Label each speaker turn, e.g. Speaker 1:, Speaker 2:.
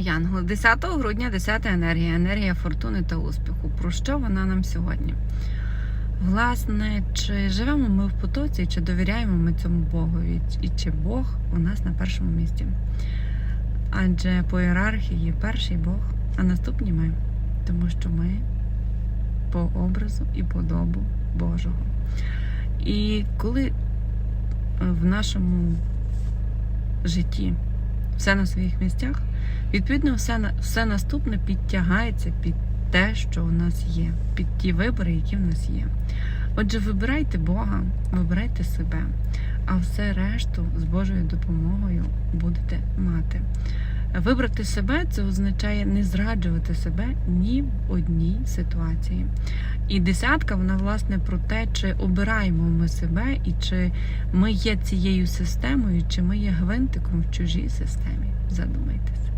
Speaker 1: Янгол. 10 грудня 10 енергія, енергія фортуни та успіху. Про що вона нам сьогодні? Власне, чи живемо ми в потоці, чи довіряємо ми цьому Богові, і чи Бог у нас на першому місці? Адже по ієрархії перший Бог, а наступні ми, тому що ми по образу і подобу Божого. І коли в нашому житті все на своїх місцях, відповідно, все, все наступне підтягається під те, що у нас є, під ті вибори, які в нас є. Отже, вибирайте Бога, вибирайте себе, а все решту з Божою допомогою будете мати. Вибрати себе це означає не зраджувати себе ні в одній ситуації. І десятка, вона власне про те, чи обираємо ми себе, і чи ми є цією системою, чи ми є гвинтиком в чужій системі. Задумайтеся.